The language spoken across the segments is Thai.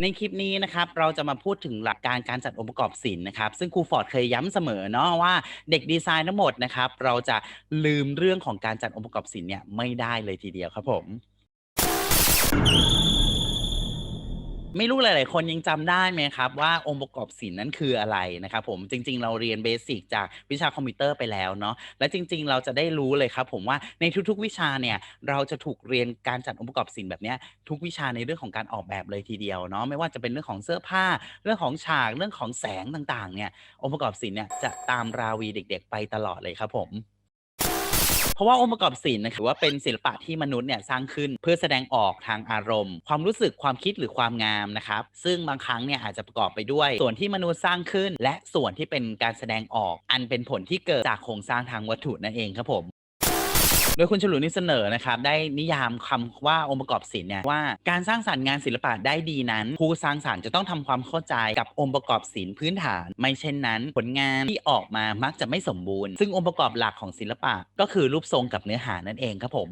ในคลิปนี้นะครับเราจะมาพูดถึงหลักการการจัดองค์ประกอบศิลป์นะครับ ซึ่งครูฟอร์ดเคยย้ำเสมอเนาะว่าเด็กดีไซน์ทั้งหมดนะครับ เราจะลืมเรื่องของการจัดองค์ประกอบศิลป์เนี่ยไม่ได้เลยทีเดียวครับผม ไม่รู้หลาย ๆ คนยังจำได้ไหมครับ ว่าองค์ประกอบศิลป์นั้นคืออะไรนะครับผมจริง ๆ เราเรียนเบสิกจากวิชาคอมพิวเตอร์ไปแล้วเนาะและจริง ๆ เราจะได้รู้เลยครับ ผมว่าในทุก ๆ วิชาเนี่ยเราจะถูกเรียนการจัดองค์ประกอบศิลป์แบบนี้ทุกวิชาในเรื่องของการออกแบบเลยทีเดียวเนาะไม่ว่าจะเป็นเรื่องของเสื้อผ้า เรื่องของฉากเรื่องของแสงต่าง ๆ เนี่ยองค์ประกอบศิลป์เนี่ยจะตามราวีเด็ก ๆ ไปตลอดเลยครับผม เพราะว่าองค์ประกอบศิลป์นะถือว่าเป็นศิลปะที่มนุษย์เนี่ยสร้างขึ้นเพื่อแสดงออกทางอารมณ์ ความรู้สึกความคิดหรือความงามนะครับ ซึ่งบางครั้งเนี่ยอาจจะประกอบไปด้วย ส่วนที่มนุษย์สร้างขึ้น และส่วนที่เป็นการแสดงออก อันเป็นผลที่เกิดจากโครงสร้างทางวัตถุนั่นเองครับผม โดยคุณฉลุนี่เสนอนะครับได้นิยามคำว่าองค์ประกอบศิลป์เนี่ยว่าการสร้างสรรค์งานศิลปะได้ดีนั้นผู้สร้างสรรค์จะต้องทำความเข้าใจกับองค์ประกอบศิลป์พื้นฐาน ไม่เช่นนั้น ผลงานที่ออกมามักจะไม่สมบูรณ์ ซึ่งองค์ประกอบหลักของศิลปะ ก็คือรูปทรงกับเนื้อหานั่นเองครับผม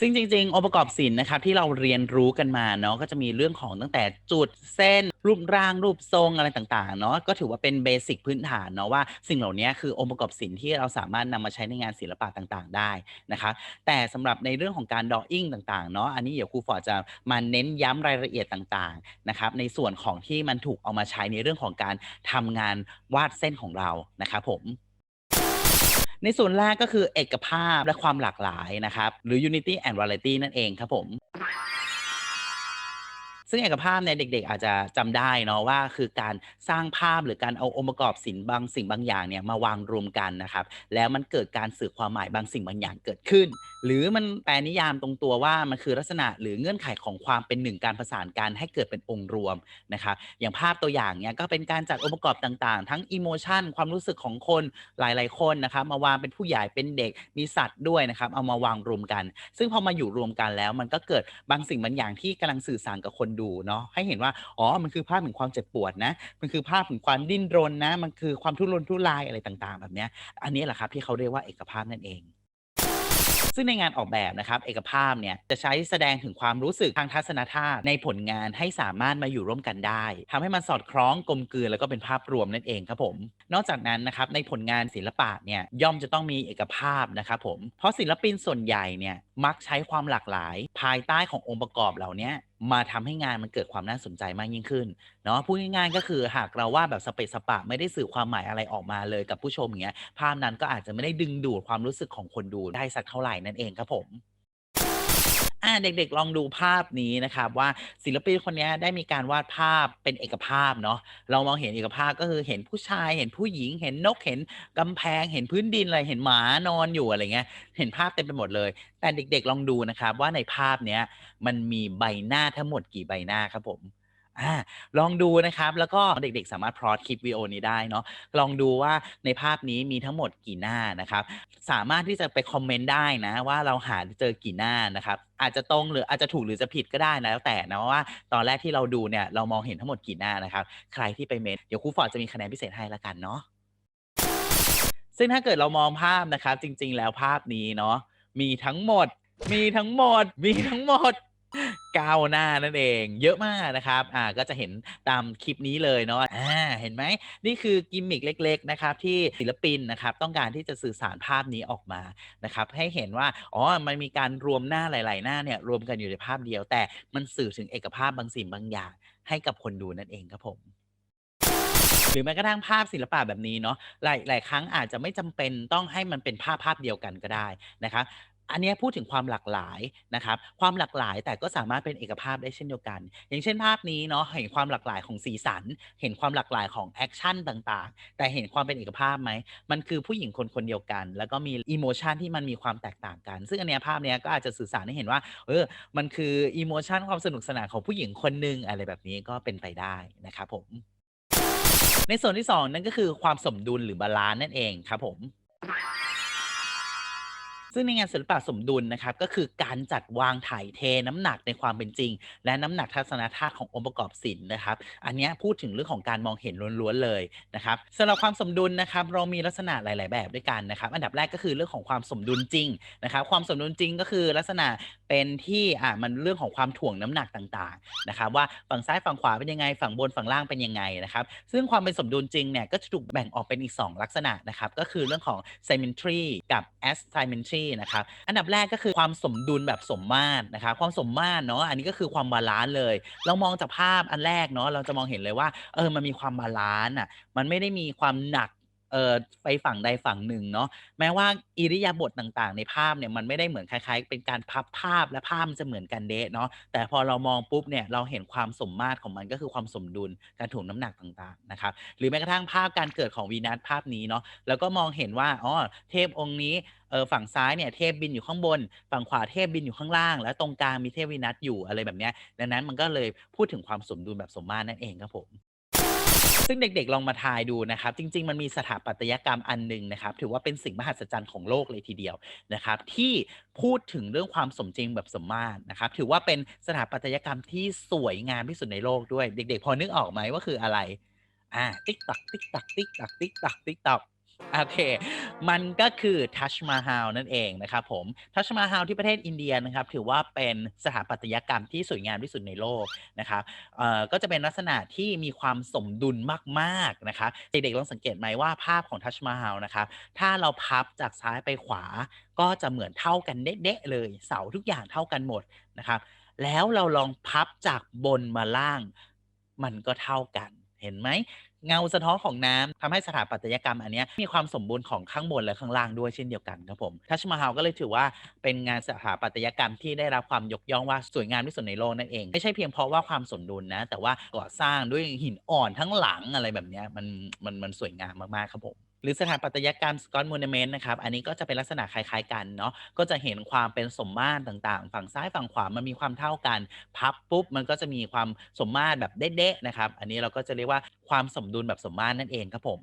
ซึ่งจริง ๆ องค์ประกอบศิลป์นะครับที่เราเรียนรู้กันมาเนาะก็จะมีเรื่องของตั้งแต่จุดเส้น รูปร่างรูปทรงอะไรต่างๆเนาะก็ถือว่าเป็นเบสิกพื้นฐานเนาะว่าสิ่งเหล่านี้คือองค์ประกอบศิลป์ที่เราสามารถนำมาใช้ในงานศิลปะต่างๆ ได้นะครับแต่สำหรับในเรื่องของการดออิ่งต่างๆเนาะอันนี้เดี๋ยวครูฟอร์ดจะมาเน้นย้ำรายละเอียดต่างๆนะครับในส่วนของที่มันถูกเอามาใช้ในเรื่องของการทำงานวาดเส้นของเรานะครับผม ในส่วนแรกก็คือเอกภาพและความหลากหลายนะครับ หรือ unity and variety นั่นเองครับผม ซึ่งเอกภาพเนี่ยเด็ก ๆ อาจจะจำได้เนาะว่า คือการสร้างภาพหรือการเอาองค์ประกอบศิลป์บางสิ่งบางอย่างเนี่ยมาวางรวมกันนะครับ แล้วมันเกิดการสื่อความหมายบางสิ่งบางอย่างเกิดขึ้น หรือมันแปลนิยามตรงตัวว่ามันคือลักษณะหรือเงื่อนไขของความเป็นหนึ่งการประสานกันให้เกิดเป็นองค์รวมนะครับ อย่างภาพตัวอย่างเนี่ยก็เป็นการจัดองค์ประกอบต่างๆ ทั้งอิโมชันความรู้สึกของคนหลายๆคนนะครับ มาวางเป็นผู้ใหญ่เป็นเด็กมีสัตว์ด้วยนะครับ เอามาวางรวมกัน ซึ่งพอมาอยู่รวมกันแล้ว มันก็เกิดบางสิ่งบางอย่างที่กำลังสื่อสารกับคนดูเนาะให้เห็นว่าอ๋อมันคือภาพถึงความเจ็บปวดนะ มันคือภาพถึงความดิ้นรนนะ มันคือความทุรนทุรายอะไรต่างๆ แบบเนี้ยอันนี้แหละครับที่เขาเรียกว่าเอกภาพนั่นเองซึ่งในงานออกแบบนะครับเอกภาพเนี่ยจะใช้แสดงถึงความรู้สึกทางทัศนคติในผลงานให้สามารถมาอยู่ร่วมกันได้ทำให้มันสอดคล้องกลมกลืนแล้วก็เป็นภาพรวมนั่นเองครับผม นอกจากนั้นนะครับในผลงานศิลปะเนี่ยย่อมจะต้องมีเอกภาพนะครับผมเพราะศิลปินส่วนใหญ่เนี่ย มักใช้ความหลากหลาย ภายใต้ขององค์ประกอบเหล่านี้มาทำให้งานมันเกิดความน่าสนใจมากยิ่งขึ้นเนาะพูดง่ายๆก็คือหากเราว่าแบบสเปซสปะไม่ได้สื่อความหมายอะไรออกมาเลยกับผู้ชมอย่างเงี้ยภาพนั้นก็อาจจะไม่ได้ดึงดูดความรู้สึกของคนดูได้สักเท่าไหร่นั่นเองครับผม อ่าเด็กๆ ลองดูภาพนี้นะครับว่าศิลปินคนนี้ได้มีการวาดภาพเป็นเอกภาพเนาะเรามองเห็นเอกภาพก็คือเห็นผู้ชายเห็นผู้หญิง เห็นนกเห็นกำแพง เห็นพื้นดินอะไรเห็นหมานอนอยู่อะไรเงี้ยเห็นภาพเต็มไปหมดเลย แต่เด็กๆ ลองดูนะครับว่าในภาพเนี้ยมันมีใบหน้าทั้งหมดกี่ใบหน้าครับผม อาลองดูนะครับ แล้วก็เด็กๆ สามารถพลอตคลิปวิดีโอนี้ได้เนาะลองดูว่าในภาพนี้มีทั้งหมดกี่หน้านะครับ สามารถที่จะไปคอมเมนต์ได้นะ ว่าเราหาเจอกี่หน้านะครับอาจจะตรงหรืออาจจะถูกหรือจะผิดก็ได้นะแล้วแต่นะว่าตอนแรกที่เราดูเนี่ยเรามองเห็นทั้งหมดกี่หน้านะครับ ใครที่ไปเมนต์เดี๋ยวครูฟอร์ดจะมีคะแนนพิเศษให้ละกันเนาะซึ่งถ้าเกิดเรามองภาพนะครับ จริง ๆ แล้วภาพนี้เนาะมีทั้งหมด มีทั้งหมด มีทั้งหมด 9หน้านั่นเอง เยอะมากนะครับอ่าก็จะเห็นตามคลิปนี้เลยเนาะอ่าเห็นไหมนี่คือกิมมิกเล็ก ๆ นะครับ ที่ศิลปินนะครับต้องการที่จะสื่อสารภาพนี้ออกมานะครับ ให้เห็นว่าอ๋อมันมีการรวมหน้าหลาย ๆ หน้าเนี่ยรวมกันอยู่ในภาพเดียว แต่มันสื่อถึงเอกภาพบางสิ่งบางอย่าง ให้กับคนดูนั่นเองครับผมหรือแม้กระทั่งภาพศิลปะแบบนี้เนาะหลายหลายครั้งอาจจะไม่จำเป็นต้องให้มันเป็นภาพภาพเดียวกันก็ได้นะครับ อันนี้พูดถึงความหลากหลายนะครับ ความหลากหลายแต่ก็สามารถเป็นเอกภาพได้เช่นเดียวกัน อย่างเช่นภาพนี้เนาะเห็นความหลากหลายของสีสัน เห็นความหลากหลายของแอกชันต่างๆ แต่เห็นความเป็นเอกภาพไหมมันคือผู้หญิงคนคนเดียวกัน แล้วก็มีอิโมชันที่มันมีความแตกต่างกัน ซึ่งอันเนี้ยภาพเนี้ยก็อาจจะสื่อสารให้เห็นว่าเออมันคืออิโมชันความสนุกสนานของผู้หญิงคนหนึ่งอะไรแบบนี้ก็เป็นไปได้นะครับผมในส่วนที่ 2 นั่นก็คือความสมดุลหรือบาลันซ์นั่นเองครับผม ซึ่งในงานศิลปะสมดุลนะครับก็คือการจัดวางถ่ายเทน้ำหนักในความเป็นจริง และน้ำหนักทัศนธาตุขององค์ประกอบศิลป์นะครับ อันนี้พูดถึงเรื่องของการมองเห็นล้วนๆเลยนะครับสำหรับความสมดุลนะครับเรามีลักษณะหลาย ๆ แบบด้วยกันนะครับ อันดับแรกก็คือเรื่องของความสมดุลจริงนะครับ ความสมดุลจริงก็คือลักษณะเป็นที่อ่ามันเรื่องของความถ่วงน้ำหนักต่างๆนะครับว่าฝั่งซ้ายฝั่งขวาเป็นยังไง ฝั่งบนฝั่งล่างเป็นยังไงนะครับ ซึ่งความเป็นสมดุลจริงเนี่ยก็จะถูกแบ่งออกเป็นอีก 2 ลักษณะนะครับก็คือเรื่องของ symmetry กับ asymmetry นะครับอันดับแรกก็คือความสมดุลแบบสมมาตรนะครับความสมมาตรเนาะอันนี้ก็คือความบาลานซ์เลย เรามองจากภาพอันแรกเนาะเราจะมองเห็นเลยว่าเออมันมีความบาลานซ์อะมันไม่ได้มีความหนัก เออไปฝั่งใดฝั่งหนึ่งเนาะแม้ว่าอิริยาบถต่างๆ ในภาพเนี่ยมันไม่ได้เหมือนคล้ายๆ เป็นการพับภาพและภาพมันจะเหมือนกันเดะเนาะแต่พอเรามองปุ๊บเนี่ยเราเห็นความสมมาตรของมันก็คือความสมดุลการถ่วงน้ำหนักต่างๆนะครับหรือแม้กระทั่งภาพการเกิดของวีนัสภาพนี้เนาะแล้วก็มองเห็นว่าอ๋อเทพองค์นี้เออฝั่งซ้ายเนี่ยเทพบินอยู่ข้างบน ฝั่งขวาเทพบินอยู่ข้างล่าง แล้วตรงกลางมีเทพวีนัสอยู่อะไรแบบเนี้ยดังนั้นมันก็เลยพูดถึงความสมดุลแบบสมมาตรนั่นเองครับผม ซึ่งเด็กๆลองมาทายดูนะครับ จริง ๆ มันมีสถาปัตยกรรมอันหนึ่งนะครับ ถือว่าเป็นสิ่งมหัศจรรย์ของโลกเลยทีเดียวนะครับ ที่พูดถึงเรื่องความสมจริงแบบสมมาตรนะครับ ถือว่าเป็นสถาปัตยกรรมที่สวยงามที่สุดในโลกด้วย เด็ก ๆ พอนึกออกไหมว่าคืออะไรอ่าติ๊กตักติ๊กตักติ๊กตักติ๊กตักติ๊กตัก โอเค มันก็คือทัชมาฮาลนั่นเองนะครับผม ทัชมาฮาลที่ประเทศอินเดียนะครับ ถือว่าเป็นสถาปัตยกรรมที่สวยงามที่สุดในโลกนะครับ เอ่อ ก็จะเป็นลักษณะที่มีความสมดุลมากๆนะครับ เด็กๆลองสังเกตไหมว่าภาพของทัชมาฮาลนะครับ ถ้าเราพับจากซ้ายไปขวา ก็จะเหมือนเท่ากันเด๊ะๆเลย เสาทุกอย่างเท่ากันหมดนะครับ แล้วเราลองพับจากบนมาล่าง มันก็เท่ากัน เห็นไหม เงาสะท้อนของน้ำทำให้สถาปัตยกรรมอันนี้มีความสมบูรณ์ของข้างบนและข้างล่างด้วยเช่นเดียวกันครับผมทัชมาฮาลก็เลยถือว่าเป็นงานสถาปัตยกรรมที่ได้รับความยกย่องว่าสวยงามที่สุดในโลกนั่นเองไม่ใช่เพียงเพราะว่าความสมดุลนะ แต่ว่าก่อสร้างด้วยหินอ่อนทั้งหลังอะไรแบบนี้มันมันมันสวยงามมากๆครับผม หรือสถาปัตยกรรมสกอตมูนเมนต์นะครับ อันนี้ก็จะเป็นลักษณะคล้ายๆกันเนาะ ก็จะเห็นความเป็นสมมาตรต่างๆ ฝั่งซ้ายฝั่งขวามันมีความเท่ากัน พับปุ๊บมันก็จะมีความสมมาตรแบบเด๊ะๆนะครับ อันนี้เราก็จะเรียกว่าความสมดุลแบบสมมาตรนั่นเองครับผม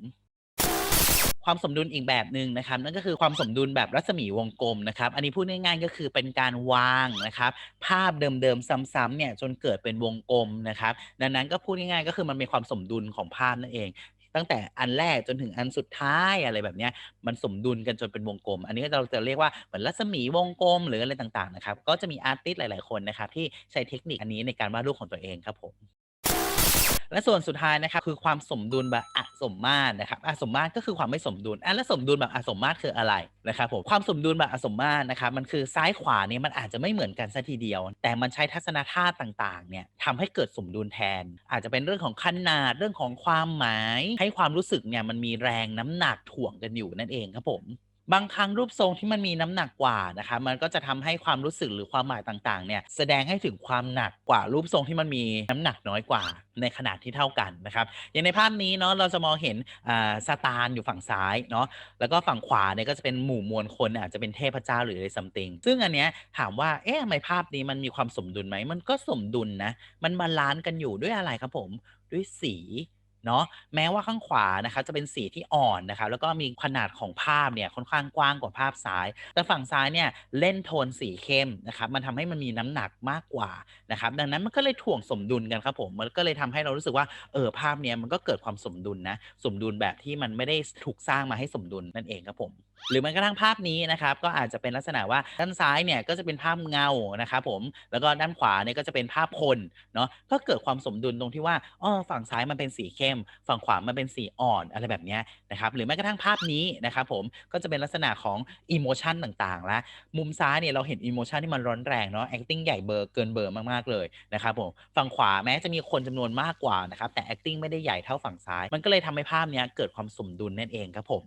ความสมดุลอีกแบบหนึ่งนะครับนั่นก็คือความสมดุลแบบรัศมีวงกลมนะครับ อันนี้พูดง่ายๆก็คือเป็นการวางนะครับ ภาพเดิมๆซ้ำๆเนี่ยจนเกิดเป็นวงกลมนะครับ ดังนั้นก็พูดง่ายๆก็คือมันมีความสมดุลของภาพนั่นเอง ตั้งแต่อันแรกจนถึงอันสุดท้ายอะไรแบบเนี้ยมันสมดุลกันจนเป็นวงกลม อันนี้เราจะเรียกว่าเหมือนรัศมีวงกลมหรืออะไรต่างๆนะครับก็จะมีอาร์ติสต์หลาย ๆคนนะครับที่ใช้เทคนิคอันนี้ในการวาดรูปของตัวเองครับผม และส่วนสุดท้ายนะครับคือความสมดุลแบบอสมมาตรนะครับอสมมาตรก็คือความไม่สมดุลอะแล้วสมดุลแบบอสมมาตรคืออะไรนะครับผมความสมดุลแบบอสมมาตรนะครับมันคือซ้ายขวาเนี่ยมันอาจจะไม่เหมือนกันซะทีเดียว แต่มันใช้ทัศนธาตุต่างๆเนี่ยทำให้เกิดสมดุลแทน อาจจะเป็นเรื่องของขนาดเรื่องของความหมาย ให้ความรู้สึกเนี่ยมันมีแรงน้ำหนักถ่วงกันอยู่นั่นเองครับผม บางครั้งรูปทรงที่มันมีน้ำหนักกว่านะครับมันก็จะทำให้ความรู้สึกหรือความหมายต่างๆเนี่ยแสดงให้ถึงความหนักกว่ารูปทรงที่มันมีน้ำหนักน้อยกว่าในขนาดที่เท่ากันนะครับอย่างในภาพนี้เนาะเราจะมองเห็นอ่าซาตานอยู่ฝั่งซ้ายเนาะแล้วก็ฝั่งขวาเนี่ยก็จะเป็นหมู่มวลคนอาจจะเป็นเทพเจ้าหรืออะไรซัมติงซึ่งอันเนี้ยถามว่าเอ๊ะทำไมภาพนี้มันมีความสมดุลไหมมันก็สมดุลนะมันบาล้านกันอยู่ด้วยอะไรครับผมด้วยสี เนาะแม้ว่าข้างขวานะคะจะเป็นสีที่อ่อนนะคะแล้วก็มีขนาดของภาพเนี่ยค่อนข้างกว้างกว่าภาพซ้าย แต่ฝั่งซ้ายเนี่ยเล่นโทนสีเข้มนะครับมันทำให้มันมีน้ำหนักมากกว่านะครับดังนั้นมันก็เลยถ่วงสมดุลกันครับผมมันก็เลยทำให้เรารู้สึกว่าเออภาพเนี้ยมันก็เกิดความสมดุลนะสมดุลแบบที่มันไม่ได้ถูกสร้างมาให้สมดุลนั่นเองครับผมหรือแม้กระทั่งภาพนี้นะครับก็อาจจะเป็นลักษณะว่าด้านซ้ายเนี่ยก็จะเป็นภาพเงานะครับผมแล้วก็ด้านขวาเนี่ยก็จะเป็นภาพคนเนาะก็เกิดความสมดุลตรงที่ว่าอ๋อฝั่งซ้ายมันเป็นสีเข้ม ฝั่งขวามันเป็นสีอ่อนอะไรแบบนี้นะครับหรือแม้กระทั่งภาพนี้นะครับผมก็จะเป็นลักษณะของอิโมชันต่างๆแล้วมุมซ้ายเนี่ยเราเห็นอิโมชันที่มันร้อนแรงเนาะ acting ใหญ่เบอร์เกินเบอร์มากๆเลยนะครับผมฝั่งขวาแม้จะมีคนจำนวนมากกว่านะครับแต่ acting ไม่ได้ใหญ่เท่าฝั่งซ้าย มันก็เลยทำให้ภาพเนี้ยเกิดความสมดุลนั่นเองครับผม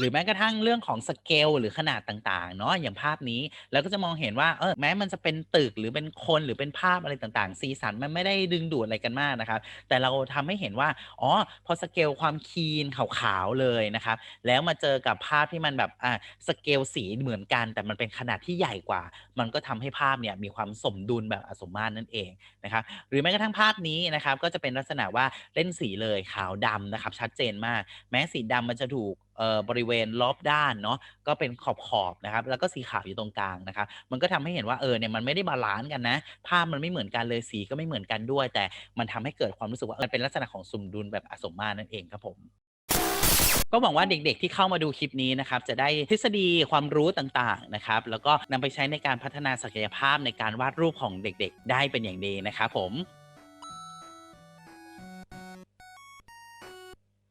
หรือแม้กระทั่งเรื่องของสเกลหรือขนาดต่างๆเนาะอย่างภาพนี้เราก็จะมองเห็นว่าเออแม้มันจะเป็นตึกหรือเป็นคนหรือเป็นภาพอะไรต่างๆ สีสันมันไม่ได้ดึงดูดอะไรกันมากนะครับ แต่เราทำให้เห็นว่าอ๋อพอสเกลความคีนขาวๆเลยนะครับ แล้วมาเจอกับภาพที่มันแบบอ่าสเกลสีเหมือนกัน แต่มันเป็นขนาดที่ใหญ่กว่า มันก็ทำให้ภาพเนี่ยมีความสมดุลแบบอสมมาตรนั่นเองนะครับหรือแม้กระทั่งภาพนี้นะครับก็จะเป็นลักษณะว่าเล่นสีเลยขาวดำนะครับชัดเจนมาก แม้สีดำมันจะถูก บริเวณรอบด้านเนาะก็เป็นขอบๆนะครับ แล้วก็สีขาวอยู่ตรงกลางนะครับ มันก็ทำให้เห็นว่าเออเนี่ยมันไม่ได้บาลานซ์กันนะ ภาพมันไม่เหมือนกันเลยสีก็ไม่เหมือนกันด้วย แต่มันทำให้เกิดความรู้สึกว่ามันเป็นลักษณะของสมดุลแบบอสมมาตรนั่นเองครับผมก็หวังว่าเด็กๆที่เข้ามาดูคลิปนี้นะครับจะได้ทฤษฎีความรู้ต่างๆนะครับแล้วก็นำไปใช้ในการพัฒนาศักยภาพในการวาดรูปของเด็กๆ ได้เป็นอย่างดีนะครับผม